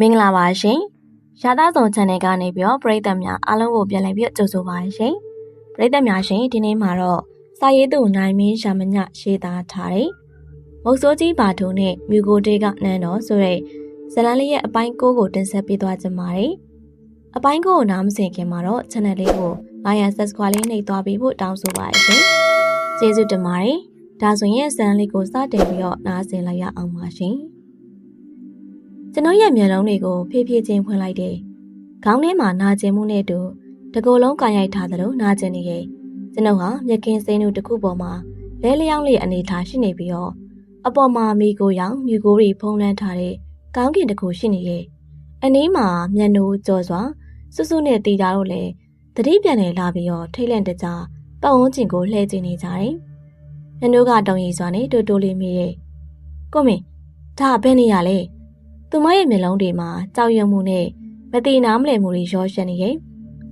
မင်္ဂလာပါရှင်။ရာသားဆောင် channel ကနေပြီးတော့ပရိသတ်များအားလုံးကိုပြန်လည်ပြီးကြိုဆိုပါရှင်။ပရိသတ်များရှင်ဒီနေ့မှာတော့စာရေးသူနိုင်မင်းရှာမညရေးသားထားတဲ့မုတ်စိုးကြီးဘာထုံနဲ့မြူကိုတေးကနန်းတော်ဆိုတဲ့ဇလန်လေးရဲ့အပိုင်း၉ကိုတင်ဆက်ပေးသွားကြပါမယ်။အပိုင်း၉ကိုနားမစင်ခင်မှာတော့ channel လေးကို like and subscribe လေးနှိပ်သွားပြီးဖို့တောင်းဆိုပါရှင်။ကျေးဇူးတင်ပါတယ်။ဒါဆိုရင်ဇလန်လေးကိုစတင်ပြီးတော့နားဆင်လိုက်ရအောင်ပါရှင်။ ကျွန်တော်ရဲ့မျက်လုံးတွေကိုဖြည်းဖြည်းချင်းဖွင့်လိုက်တယ်။ခေါင်းထဲမှာနာကျင်မှုနဲ့တူတကိုယ်လုံးကန်ရိုက်ထားသလိုနာကျင်နေရဲ့ကျွန်တော်ဟာမြက်ကင်းစိမ်းတို့တစ်ခုပေါ်မှာလဲလျောင်းလေးအနေထားရှိနေပြီးတော့အပေါ်မှာမိကိုရောင်မြူကိုရီဖုံးလန်းထားတဲ့ကောင်းကင်တစ်ခုရှိနေရဲ့အနည်းမှာမျက်နှိုးကြော်စွာစွစွနဲ့တီတာတို့လည်းတတိပြန်နေလာပြီးတော့ထိတ်လန့်တကြားပတ်ဝန်းကျင်ကိုလှည့်ကြည့်နေကြတယ်။မျက်နှိုးကတောင်ရီစွာနဲ့တိုးတိုးလေးမိရဲ့ကိုမင်းဒါဘယ်နေရလဲ။ သူမရဲ့မျက်လုံးတွေမှာကြောက်ရွံ့မှုနဲ့မတိနားမလည်မှုတွေရောရှက်နေရဲ့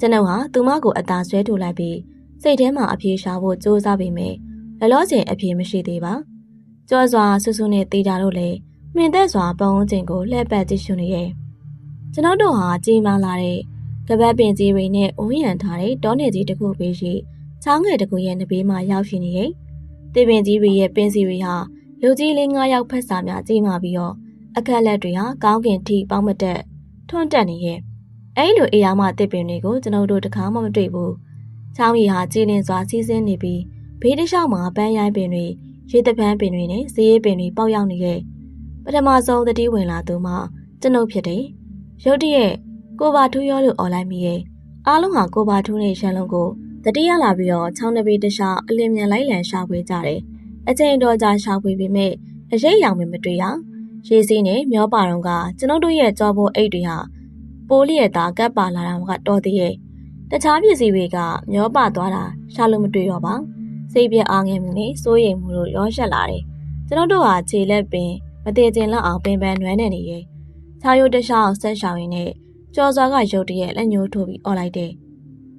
ကျွန်ုပ်ဟာသူမကိုအသာဆွဲထုတ်လိုက်ပြီးစိတ်ထဲမှာအပြေရှာဖို့ကြိုးစားပေမဲ့လလောဆယ်အပြေမရှိသေးပါကြောစွာဆူဆူနဲ့တေးကြတော့လေမှင်သက်စွာပုံဝန်းကျင်ကိုလှည့်ပတ်ကြည့်ရှုနေရဲ့ကျွန်တော်တို့ဟာကြီးမားလာတဲ့ကပတ်ပင်ကြီးတွေနဲ့အုံးရံထားတဲ့တောနယ်ကြီးတစ်ခုပေးရှိချောင်းငယ်တစ်ခုရဲ့နဘေးမှာရောက်ရှိနေရဲ့တေပင်ကြီးတွေရဲ့ပင်စီတွေဟာလူကြီးလေး၅ယောက်ဖက်စာများကြီးမာပြီးတော့ အခက်လက်တွေဟာကောင်းကင်ထိပေါင်းမတက်ထွန်းတက်နေရဲ့အဲ့လိုအေးရမတစ်ပင်တွေကိုကျွန်တော်တို့တခါမှမတွေ့ဘူးချောင်းရီဟာကြည်လင်စွာစီးဆင်းနေပြီးဘေးတစ်လျှောက်မှာပန်းရိုင်းပင်တွေရေတပန်းပင်တွေနဲ့ဇေးပင်တွေပေါက်ရောက်နေရဲ့ပထမဆုံးတတိဝင်လာသူမှကျွန်ုပ်ဖြစ်တယ်ရုတ်တရက်ကိုပါထူးရောလို့អော်လိုက်မိရဲ့အားလုံးဟာကိုပါထူးနဲ့ရှမ်းလုံးကိုတတိယလာပြီးတော့ချောင်းတစ်ပေတခြားအလင်းမြန်လိုက်လံရှာဖွေကြတယ်အချိန်တော်ကြာရှာဖွေပေမဲ့အရေးရောင်မမတွေ့ရ ရေစီးနဲ့မျောပါတော့ကကျွန်ုပ်တို့ရဲ့ကြောပေါ်အိတ်တွေဟာပိုးလျက်သားကပ်ပါလာတာကတော်သေးရဲ့တခြားပစ္စည်းတွေကမျောပါသွားတာရှာလို့မတွေ့တော့ပါစိတ်ပြအားငယ်မှုနဲ့စိုးရိမ်မှုတို့ရောရှက်လာတယ်ကျွန်ုပ်တို့ဟာခြေလက်ပင်မတည်ကျင်လောက်အောင်ပင်ပန်းနွမ်းနေနေရဲ့ခြားရိုးတခြားအောင်ဆက်ရှောင်ရင်းနဲ့ကြော်စွာကရုတ်တရက်လက်ညှိုးထိုးပြီးអော်လိုက်တယ်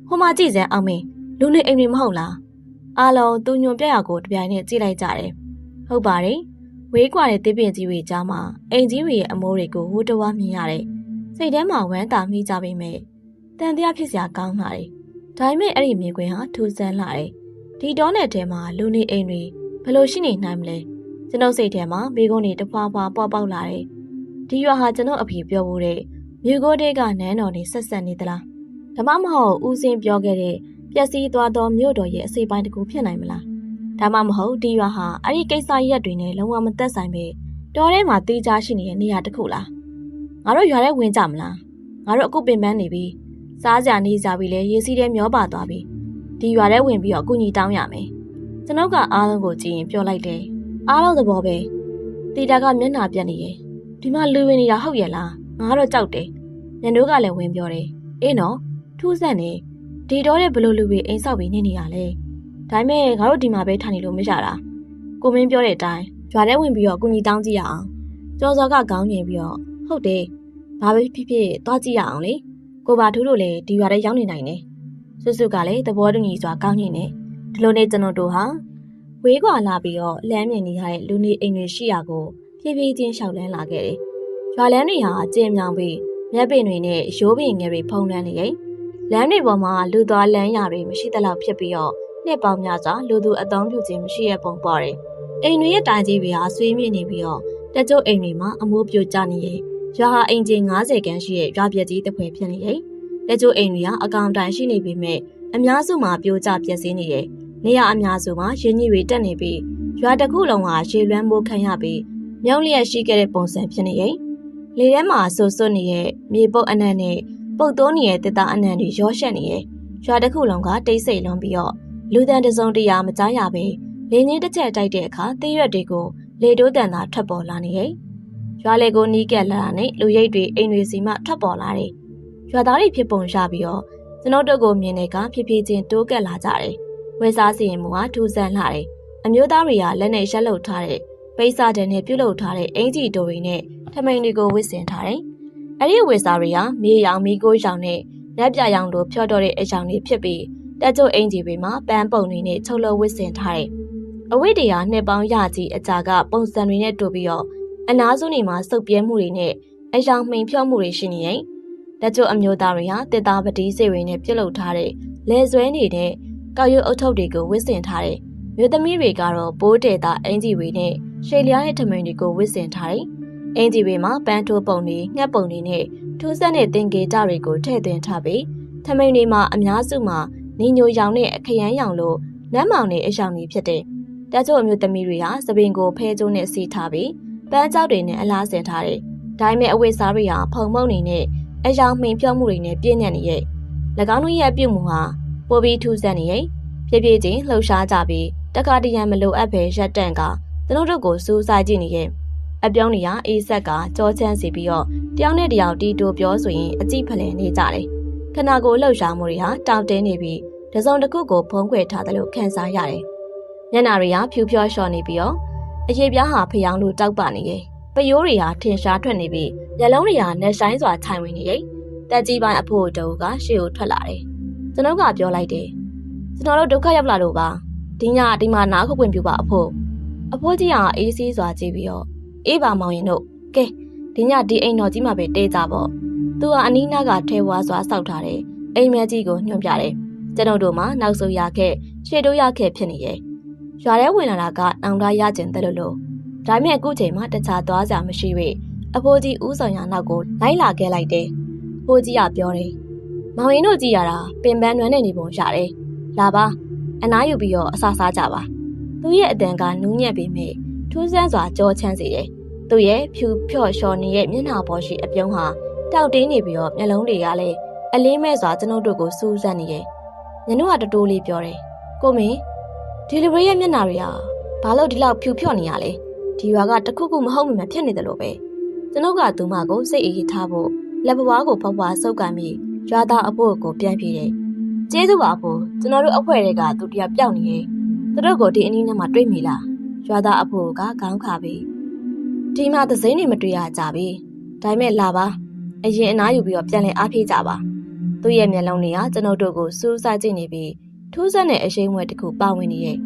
ဟိုမှာကြည့်စမ်းအောင်မင်းလူနေအိမ်တွေမဟုတ်လားအားလုံးသူညွန်ပြက်ရကိုတပြိုင်နက်ကြည့်လိုက်ကြတယ်ဟုတ်ပါတယ် ဝေးကွာတဲ့တစ်ပင်ကြီးတွေကြားမှာအိမ်ကြီးတွေရဲ့အမိုးတွေကိုဟိုးတဝါမြင်ရတယ်။စိတ်ထဲမှာဝမ်းသာမိကြပေမဲ့တန်တရားဖြစ်စရာကောင်းလာတယ်။ဒါပေမဲ့အဲ့ဒီမြေခွင်ဟာထူဆန်းလာတယ်။ဒီတောနယ်ထဲမှာလူနေအိမ်တွေဘလို့ရှိနေနိုင်မလဲ။ကျွန်ုပ်စိတ်ထဲမှာမိကုန်းတွေတဖွာဖွာပေါက်ပေါက်လာတယ်။ဒီရွာဟာကျွန်ုပ်အဖေပြောဖို့တဲ့မြို့ကိုတဲကနန်းတော်နေဆက်ဆက်နေသလား။ဒါမှမဟုတ်ဦးစင်းပြောခဲ့တဲ့ပျက်စီးသွားသောမြို့တော်ရဲ့အစိပ်ပိုင်းတစ်ခုဖြစ်နိုင်မလား။ ဒါမှမဟုတ်ဒီရွာဟာအဲ့ဒီကိစ္စရက်တွေနဲ့လုံးဝမသက်ဆိုင်ပဲတော်ထဲမှာတေးကြရှိနေတဲ့နေရာတစ်ခုလားငါတို့ရွာထဲဝင်ကြမလားငါတို့အခုပင်ပန်းနေပြီစားကြနေကြပြီလေရေစီးထဲမျောပါသွားပြီဒီရွာထဲဝင်ပြီးတော့အကူကြီးတောင်းရမယ်ကျွန်ုပ်ကအားလုံးကိုကြည့်ရင်ပြောလိုက်တယ်အားလုံးသဘောပဲတီတာကမျက်နှာပြက်နေရဲ့ဒီမှာလူဝင်နေတာဟုတ်ရဲ့လားငါတော့ကြောက်တယ်ညံတို့ကလည်းဝင်ပြောတယ်အေးနော်ထူးဆန်းနေဒီတော့တဲ့ဘလို့လူတွေအိမ်ဆောက်ပြီးနေနေရလဲ ဒါပေမဲ့ငါတို့ဒီမှာပဲထိုင်နေလို့မရတာကိုမင်းပြောတဲ့အတိုင်းရွာထဲဝင်ပြီးတော့ကုညီတောင်းကြည့်ရအောင်ကျော်စောကခေါင်းငင်ပြီးတော့ဟုတ်တယ်ဘာပဲဖြစ်ဖြစ်သွားကြည့်ရအောင်လေကိုပါထူးတို့လည်းဒီရွာထဲရောက်နေနိုင်တယ်စွစွကလည်းသဘောတူညီစွာကောင်းညင်နေဒီလိုနဲ့ကျွန်တော်တို့ဟာဝေးကွာလာပြီးတော့လမ်းမြင်နေရတဲ့လူနေအိမ်တွေရှိရာကိုဖြည်းဖြည်းချင်းရှောက်လန်းလာခဲ့တယ်ရွာလမ်းတွေဟာကျင်းမြောင်ပြီးမြက်ပင်တွေနဲ့ရိုးပင်ငယ်တွေဖုံးလန်းနေရဲ့လမ်းတွေပေါ်မှာလူသွားလမ်းရတွေမရှိသလောက်ဖြစ်ပြီးတော့ နှစ်ပေါင်းများစွာလူသူအသုံးပြုခြင်းမရှိရပုံပေါ်တယ်။အိမ်တွေရဲ့တိုင်ကြီးတွေဟာဆွေးမြေ့နေပြီးတော့တချို့အိမ်တွေမှာအမိုးပြိုကျနေရဲ့ရွာဟာအိမ်ကြီး90ခန်းရှိရဲ့ရွာပြက်ကြီးတစ်ဖွဲဖြစ်နေရဲ့တချို့အိမ်တွေဟာအကောင်တိုင်ရှိနေပေမဲ့အများစုမှာပြိုကျပျက်စီးနေရဲ့နေရအများစုမှာရင်းကြီးတွေတက်နေပြီးရွာတစ်ခုလုံးဟာရေလွှမ်းမိုးခံရပြီးမြောက်လျက်ရှိခဲ့တဲ့ပုံစံဖြစ်နေရဲ့လေထဲမှာဆူဆွတ်နေရဲ့မြေပုတ်အနံ့နဲ့ပုတ်တိုးနေတဲ့တစ်သားအနံ့တွေရောရှက်နေရဲ့ရွာတစ်ခုလုံးကတိတ်ဆိတ်လွန်ပြီးတော့ လူတန်တစုံတရာမကြားရပဲလေငင်းတစ်ချက်တိုက်တဲ့အခါသေးရွက်တွေကိုလေတိုးတန်သာထွက်ပေါ်လာနေရဲ့ရွာလေကိုနီးကက်လာတာနဲ့လူရိတ်တွေအိမ်တွေစီမှထွက်ပေါ်လာတယ်ရွာသားတွေဖြစ်ပုံရပြီးတော့ကျွန်တော်တို့ကိုမြင်တဲ့ကဖြည်းဖြည်းချင်းတိုးကက်လာကြတယ်ဝယ်စားစီရင်မှုကထူးဆန်းလာတယ်အမျိုးသားတွေကလက်နဲ့ရက်လုတ်ထားတဲ့ပိစာတဲ့နဲ့ပြုတ်လုတ်ထားတဲ့အင်ဂျီတိုတွေနဲ့ထမိန်တွေကိုဝစ်ဆင်ထားတယ်အဲ့ဒီဝယ်စားတွေကမြေရောင်မီးကိုရောင်နဲ့လက်ပြရောင်လိုဖြော့တော့တဲ့အကြောင်တွေဖြစ်ပြီး တက်ကျုပ်အင်ဂျီတွေမှာပန်းပုံတွေနဲ့ချုပ်လို့ဝစ်စင်ထားတယ်။အဝိတရာနှစ်ပေါင်းရကြီးအကြာကပုံစံတွေနဲ့တူပြီးတော့အနားစုနေမှာစုပ်ပြဲမှုတွေနဲ့အယောင်မှိန်ဖြော့မှုတွေရှိနေရင်တချို့အမျိုးသားတွေဟာတစ်သားပတိစေတွေနဲ့ပြုတ်လုထားတဲ့လဲဆွဲနေတဲ့ကောက်ရွတ်အုတ်ထုပ်တွေကိုဝစ်စင်ထားတဲ့မြို့သမီးတွေကတော့ပိုးတဲတာအင်ဂျီတွေနဲ့ရှေလျားတဲ့ထမိန်တွေကိုဝစ်စင်ထားတယ်။အင်ဂျီတွေမှာပန်းထိုးပုံတွေငှက်ပုံတွေနဲ့ထူးဆန်းတဲ့တင်ကေကြတွေကိုထည့်သွင်းထားပြီးထမိန်တွေမှာအများစုမှာ နီညိုရောင်နဲ့အခရမ်းရောင်လိုနမ်းမောင်နဲ့အယောင်တွေဖြစ်တဲ့တချို့အမျိုးသမီးတွေဟာသပင်ကိုဖဲကျိုးနဲ့စီးထားပြီးပန်းကြောက်တွေနဲ့အလားဆင်ထားတယ်။ဒါပေမဲ့အဝိစားတွေဟာဖုံမုံနေနဲ့အယောင်မှင်ပြော့မှုတွေနဲ့ပြည့်ညက်နေရဲ့၎င်းတို့ရဲ့ပြုမှုဟာပိုပြီးထူးဆန်းနေရဲ့ဖြည်းဖြည်းချင်းလှုပ်ရှားကြပြီးတခါတရံမလိုအပ်ပဲရက်တန့်ကသူတို့တို့ကိုစူးစိုက်ကြည့်နေရဲ့အပြောင်းနေရအေးဆက်ကကြောချမ်းစီပြီးတော့တယောက်နဲ့တယောက်တီတိုပြောဆိုရင်အကြည့်ဖလှယ်နေကြတယ် ခနာကိုလှုပ်ရှားမှုတွေဟာတောင့်တင်းနေပြီးတစုံတစ်ခုကိုဖုံးကွယ်ထားတယ်လို့ခံစားရတယ်မျက်နာတွေကဖြူဖြောလျှော်နေပြီးတော့အရေးပြားဟာဖျောင်းလို့တောက်ပနေရဲ့ပယိုးတွေဟာထင်ရှားထွက်နေပြီးမျက်လုံးတွေဟာနှက်ဆိုင်စွာခြိုင်ဝင်နေရဲ့တက်ကြီးပိုင်းအဖို့တူကရှေ့ကိုထွက်လာတယ်ကျွန်တော်ကပြောလိုက်တယ်ကျွန်တော်တို့ဒုက္ခရောက်လာလို့ပါဒီညဒီမှာနားခုခွင့်ပြပါအဖို့အဖိုးကြီးကအေးဆေးစွာကြည့်ပြီးတော့အေးပါမောင်ရင်တို့ကဲဒီညဒီအိမ်တော်ကြီးမှာပဲတဲကြပေါ့ သူကအနီးနားကထဲဝါစွာစောက်ထားတဲ့အိမ်မဲကြီးကိုညွှန်ပြတယ်ကျွန်တော်တို့မှနောက်ဆုံးရခဲ့ရှေ့တို့ရခဲ့ဖြစ်နေရဲ့ရွာထဲဝင်လာတာကနောင်တရကျင်တယ်လို့လို့ဒါပေမဲ့အခုချိန်မှာတခြားသွားစရာမရှိ၍အဖိုးကြီးဦးဆောင်ရနောက်ကိုလိုက်လာခဲ့လိုက်တယ်အဖိုးကြီးကပြောတယ်မောင်ရင်တို့ကြည့်ရတာပင်ပန်းနွမ်းနေနေပုံရတယ်လာပါအနားယူပြီးတော့အစာစားကြပါသူရဲ့အတန်ကနူးညံ့ပေမဲ့ထူးဆန်းစွာကြောချမ်းစေတယ်သူရဲ့ဖြူဖြော့လျှော်နေတဲ့မျက်နှာပေါ်ရှိအပြုံးဟာ တောက်တင်းနေပြီးတော့မျက်လုံးတွေကလည်းအလေးမဲ့စွာကျွန်ုပ်တို့ကိုစူးစမ်းနေရဲ့ညနုကတတိုးလေးပြောတယ်ကိုမင်းဒီလီဗရီရဲ့မျက်နှာတွေကဘာလို့ဒီလောက်ဖြူဖြော့နေရလဲဒီရွာကတခုခုမဟုတ်မှမဖြစ်နေတယ်လို့ပဲကျွန်ုပ်ကသူမကိုစိတ်အေးထားဖို့လက်ပွားကိုဖွားဖွားဆုပ်ကန်ပြီးရွာသားအဖို့ကိုပြန်ပြေးတယ်ကျေးဇူးပါဖို့ကျွန်တော်တို့အဖွဲ့တွေကသူတယောက်ပျောက်နေရဲ့သူတို့ကိုဒီအနည်းနဲ့မှတွေ့မိလားရွာသားအဖို့ကခေါင်းခါပြီးဒီမှာသစိမ့်နေမတွေ့ရကြပြီဒါပေမဲ့လာပါ အရင်အနားယူပြီးတော့ပြန်လည်အားဖြည့်ကြပါသူ့ရဲ့မျက်လုံးတွေကကျွန်တော်တို့ကိုစူးစိုက်ကြည့်နေပြီးထူးဆန်းတဲ့အရှိန်ဝဲတစ်ခုပါဝင်နေရဲ့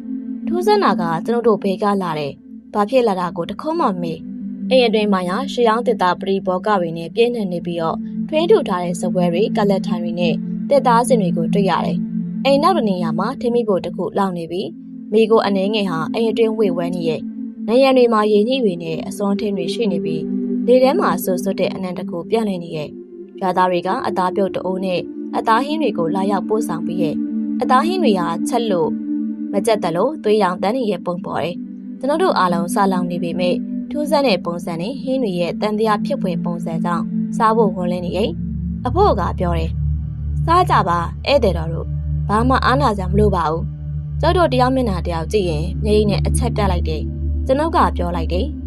ထူးဆန်းတာကကျွန်တော်တို့ဘေကလာတဲ့ဘာဖြစ်လာတာကိုတခုမှမမေ့အိမ်အတွင်းမှာရရှေးအောင်တစ်သားပရိဘောကတွေနဲ့ပြည့်နေနေပြီးတော့ထွင်းထူထားတဲ့စပွဲတွေကလက်ထိုင်တွေနဲ့တက်သားစင်တွေကိုတွေ့ရတယ်။အိမ်နောက်တနေရာမှာထင်းမိဖို့တခုလောင်နေပြီးမိကိုအနေငယ်ဟာအိမ်အတွင်းဝေဝဲနေရဲ့နေရံတွေမှာရေညှိတွေနဲ့အစွန်းထင်းတွေရှိနေပြီး လေထဲမှာဆူဆွတ်တဲ့အနံတကူပြန့်လည်နေရဲ့ရွာသားတွေကအသားပြုတ်တအိုးနဲ့အသားဟင်းတွေကိုလာရောက်ပို့ဆောင်ပြီးရဲ့အသားဟင်းတွေဟာချက်လို့မကြက်တလို့သွေးရောင်တန်းနေရဲ့ပုံပေါ်တယ်။ကျွန်တော်တို့အားလုံးစားလောင်နေပေမဲ့ထူးဆန်းတဲ့ပုံစံနဲ့ဟင်းတွေရဲ့တန်တရားဖြစ်ဖွယ်ပုံစံကြောင့်စားဖို့ဝန်လင်းနေရဲ့အဖို့ကပြောတယ်။စားကြပါဧည့်သည်တော်တို့ဘာမှအားနာစရာမလိုပါဘူး။ကျောက်တို့တရားမျက်နှာတယောက်ကြည့်ရင်မျက်ရည်နဲ့အချက်ပြလိုက်တယ်။ကျွန်ုပ်ကပြောလိုက်တယ်။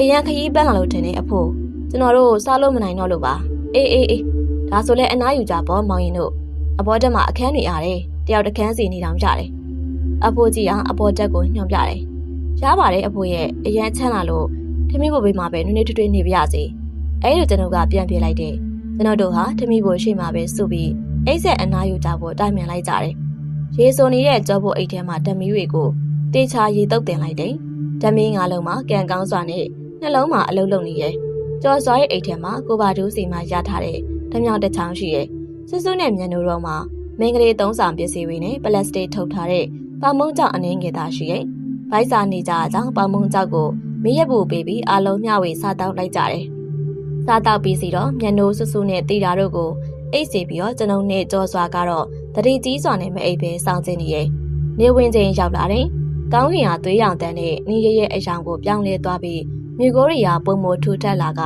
အရန်ခရီးပန်းလာလို့ထင်တယ်အဖို့ကျွန်တော်တို့စားလို့မနိုင်တော့လို့ပါ။အေးအေးအေးဒါဆိုလဲအနားယူကြပေါ့မောင်ရင်တို့အဘောတက်မှာအခန်းတွေအားတယ်တယောက်တခန်းစီနေတောင်ကြတယ်။အဖိုးကြီးကအဘောတက်ကိုညွှန်ပြတယ်။ရပါတယ်အဖိုးရဲ့အရန်ချမ်းလာလို့ထမင်းဘိုဘေးမှာပဲနွေးနွေးထွေးထွေးနေပြရစီ။အဲလိုကျွန်တော်ကပြန်ပြေးလိုက်တယ်။ကျွန်တော်တို့ဟာထမင်းဘိုရှိမှပဲစုပြီးအိတ်ဆက်အနားယူကြဖို့တိုင်မြန်လိုက်ကြတယ်။ရေစုံနေတဲ့ကြောဖို့အိတ်ထဲမှာဓမီတွေကိုတေချာရေတုပ်တင်လိုက်တယ်။ဓမီငါးလုံးမှာကန်ကောင်းစွာနဲ့ နှလုံးမှာအလုံးလုံးနေရဲ့။ကြော်စွာရဲ့အိတ်ထဲမှာကိုပါဒူးစီမှာရထားတဲ့ဓမြောင်တစ်ချောင်းရှိရဲ့။စွစွနဲ့မြန်နိုတော့မှာမင်္ဂလေးသုံးဆောင်ပစ္စည်းတွေနဲ့ပလတ်စတစ်ထုတ်ထားတဲ့ပေါမုံကြောင့်အနှင်းငယ်သားရှိရဲ့။ဗိုက်စာနေကြအကြောင်းပေါမုံကြောက်ကိုမရက်ဘူးပေးပြီးအားလုံးမျှဝေစားတောက်လိုက်ကြတယ်။စားတောက်ပြီးစီတော့မြန်နိုးစွစွနဲ့တီတာတို့ကိုအိတ်စီပြီးတော့ကျွန်ုပ်နဲ့ကြောစွာကတော့တတိကြီးစွာနဲ့မအိပ်ပဲစောင့်ကျင်နေရဲ့။နေဝင်ချိန်ရောက်လာတယ်။ကောင်းကင်ဟာသွေးရောင်တန်းနဲ့နေရရဲ့အယောင်ကိုပြောင်းလဲသွားပြီး မြေကိုရီယာပုံမထူထက်လာက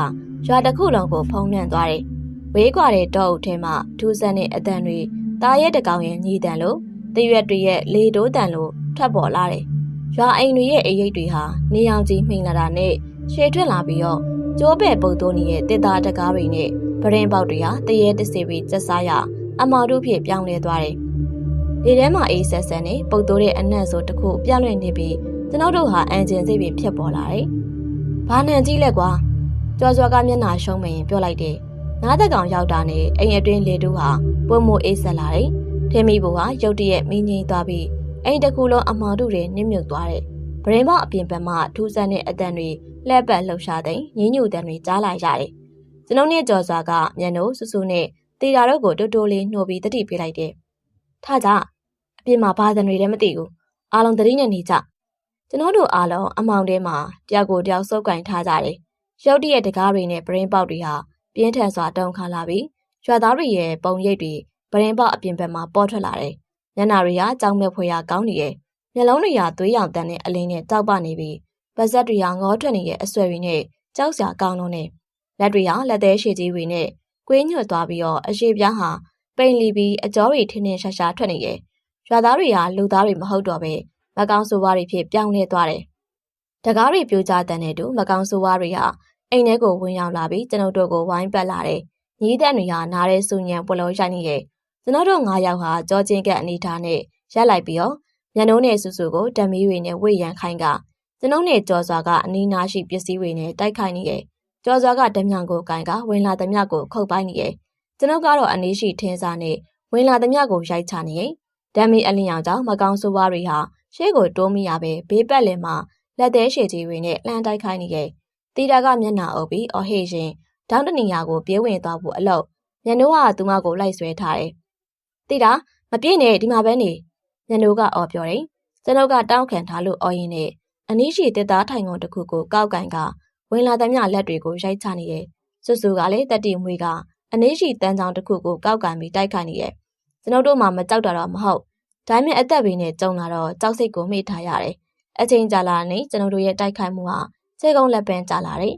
ရွာတစ်ခုလုံးကိုဖုံးလွှမ်းသွားတယ်။ဝေးကွာတဲ့တောအုပ်ထဲမှာထူးဆန်းတဲ့အတန်တွေတာရဲတကောင်ရဲ့ညီတန်လို့တရွက်တွေရဲ့လေတိုးတန်လို့ထွက်ပေါ်လာတယ်။ရွာအိမ်တွေရဲ့အိရိတ်တွေဟာနေအောင်ကြီးမှိန်လာတာနဲ့ရှေထွက်လာပြီးတော့ကျိုးပဲ့ပုတ်တိုးနေတဲ့တစ်သားတကားတွေနဲ့ပရင်ပေါက်တွေဟာတရဲတစီပြီးကျဆားရအမောင်တို့ဖြစ်ပြောင်းလဲသွားတယ်။လေထဲမှာအေးဆက်ဆက်နဲ့ပုတ်တိုးတဲ့အနက်ဆိုတခုပြလွင့်နေပြီးကျွန်တော်တို့ဟာအန်ဂျင်စိတ်ပြီးဖြစ်ပေါ်လာတယ်။ ဘာနံကြီးလဲကွာ။ကြွားကြွားကမျက်နှာရှုံးမရင်ပြောလိုက်တယ်။နားသက်ကောင်ရောက်တာနဲ့အိမ်အတွင်းလေတူးဟာပုံမအေးဆက်လာတယ်။ထင်းမီဘူဟာရုတ်တရက်မင်းငိမ့်သွားပြီးအိမ်တစ်ခုလုံးအမောင်တို့တွေနစ်မြုပ်သွားတယ်။ဗရင်မအပြင်ဘက်မှထူးဆန်းတဲ့အတန်တွေလှက်ပတ်လှုပ်ရှားတဲ့ငင်းညူတန်တွေကြားလာရတယ်။ကျွန်ုပ်နဲ့ကြော်စွာကမြန်တို့ဆူဆူနဲ့တေတာတို့ကိုတိုးတိုးလေးနှိုးပြီးတတိပေးလိုက်တယ်။ထားကြအပြင်မှာဘာသံတွေလည်းမသိဘူး။အားလုံးတတိနဲ့နေကြ။ ကျွန်တော်တို့အားလုံးအမောင်ထဲမှာတယောက်ကိုတယောက်စုပ်ကင်ထားကြတယ်။ရုတ်တရက်တကားတွေနဲ့ပရင်းပေါက်တွေဟာပြင်းထန်စွာတုန်ခါလာပြီးရွာသားတွေရဲ့ပုံရိပ်တွေပရင်းပေါက်အပြင်ဘက်မှာပေါ်ထွက်လာတယ်။ညနာတွေကကြောင်မဲ့ဖွေရကောင်းနေရဲ့။မျက်လုံးတွေကသွေးရောင်တန်းတဲ့အလင်းနဲ့တောက်ပနေပြီးပါဇက်တွေကငေါထွက်နေတဲ့အဆွဲတွေနဲ့ကြောက်စရာကောင်းလုံးနဲ့လက်တွေဟာလက်သေးရှည်ကြီးတွေနဲ့ကွေးညွတ်သွားပြီးတော့အရှိပြားဟာပိန်လီပြီးအကြောတွေထင်းထင်းရှာရှာထွက်နေရဲ့ရွာသားတွေကလူသားတွေမဟုတ်တော့ပဲ မကောင်းဆိုးဝါးတွေဖြစ်ပြောင်းလဲသွားတယ်။တကားတွေပြိုကျတဲ့နဲ့တူမကောင်းဆိုးဝါးတွေဟာအိမ်ထဲကိုဝင်ရောက်လာပြီးကျွန်ုပ်တို့ကိုဝိုင်းပတ်လာတယ်။ညီးတဲ့တွေဟာနားရဲဆူညံပွလောရိုက်နေရဲ့ကျွန်တော်တို့၅ယောက်ဟာကြောချင်းကက်အနေထားနဲ့ရက်လိုက်ပြီးတော့ညနှုံးနဲ့ဆူဆူကိုတံမီးတွေနဲ့ဝေ့ရန်ခိုင်းကကျွန်ုပ်နဲ့ကြော်စွာကအနီးနားရှိပစ္စည်းတွေနဲ့တိုက်ခိုက်နေရဲ့ကြော်စွာကဓမြံကိုကင်ကဝင်လာသမျှကိုခုတ်ပိုင်းနေရဲ့ကျွန်ုပ်ကတော့အနည်းရှိထင်းစားနဲ့ဝင်လာသမျှကိုရိုက်ချနေရဲ့ဓမီအလျင်ကြောင့်မကောင်းဆိုးဝါးတွေဟာ ရှေ့ကိုတိုးမိရပဲဘေးပတ်လည်မှာလက်သေးရှည်ကြီးတွေနဲ့လှမ်းတိုက်ခိုင်းနေရဲ့တီတာကမျက်နှာအုပ်ပြီးအော်ဟေရင်ဒေါင်းတနေရာကိုပြေးဝင်သွားဖို့အလို့ညနိုးကသူမကိုလိုက်ဆွဲထားတယ်တီတာမပြေးနဲ့ဒီမှာပဲနေညနိုးကအော်ပြောတယ်ကျွန်ုပ်ကတောင်းခံထားလို့အော်ရင်နဲ့အနည်းရှိတစ်သားထိုင်ကုန်တစ်ခုကိုကောက်ကင်ကဝင်လာသမျှလက်တွေကိုရိုက်ချနေရဲ့စွဆူကလည်းတက်တီမွေးကအနည်းရှိတန်းချောင်းတစ်ခုကိုကောက်ကန်ပြီးတိုက်ခိုက်နေရဲ့ကျွန်ုပ်တို့မှမကြောက်တာတော့မဟုတ် ဒါပေမဲ့အသက်ဘေးနဲ့ကြုံလာတော့ကြောက်စိတ်ကိုမေ့ထားရတယ်အချိန်ကြာလာနေကျွန်ုပ်တို့ရဲ့တိုက်ခိုက်မှုဟာခြေကုန်းလက်ပံကြာလာတယ်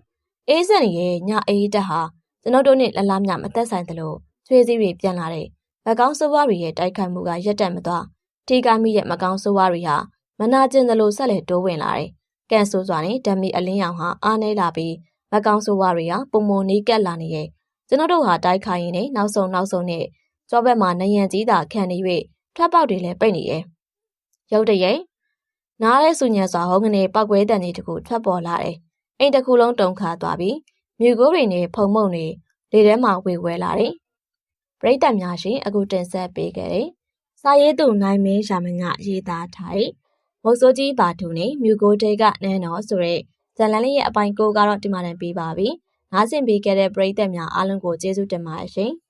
အေးစက်ရဲ့ညအေးတက်ဟာကျွန်ုပ်တို့နဲ့လလမြမသက်ဆိုင်သလိုချွေးစည်းတွေပြန်လာတယ်မကောင်းဆိုးဝါးတွေရဲ့တိုက်ခိုက်မှုကရက်တက်မသွားထိကမိရဲ့မကောင်းဆိုးဝါးတွေဟာမနာကျင်သလိုဆက်လက်တိုးဝင်လာတယ်။ကန်ဆိုးစွာနဲ့ဓမီအလင်းရောင်ဟာအားနေလာပြီးမကောင်းဆိုးဝါးတွေဟာပုံမနီးကက်လာနေရဲ့ကျွန်တော်တို့ဟာတိုက်ခိုင်းရင်းနဲ့နောက်ဆုံးနောက်ဆုံးနဲ့ကျောဘက်မှာနယံကြီးသာခံနေ၍ ထွက်ပေါက်တွေလည်းပိတ်နေရဲ့။ရုတ်တရက်နားရဲဆူညံစွာဟုံးကနေပောက်ကွဲတန်ကြီးတခုထွက်ပေါ်လာတယ်။အိမ်တစ်ခုလုံးတုန်ခါသွားပြီးမြူကိုးတွေနဲ့ဖုံမုံတွေလေထဲမှာဝေဝဲလာတယ်။ပရိသတ်များရှင်အခုတင်ဆက်ပေးခဲ့တယ်။စာရေးသူနိုင်မင်းရှာမညရေးသားထားတဲ့မုတ်ဆိုးကြီးပါထူနေမြူကိုတေကနန်းတော်ဆိုတဲ့ဇလန်လေးရဲ့အပိုင်ကိုကတော့ဒီမှာတန်ပြီးပါပြီ။နားဆင်ပေးခဲ့တဲ့ပရိသတ်များအားလုံးကိုကျေးဇူးတင်ပါတယ်ရှင်။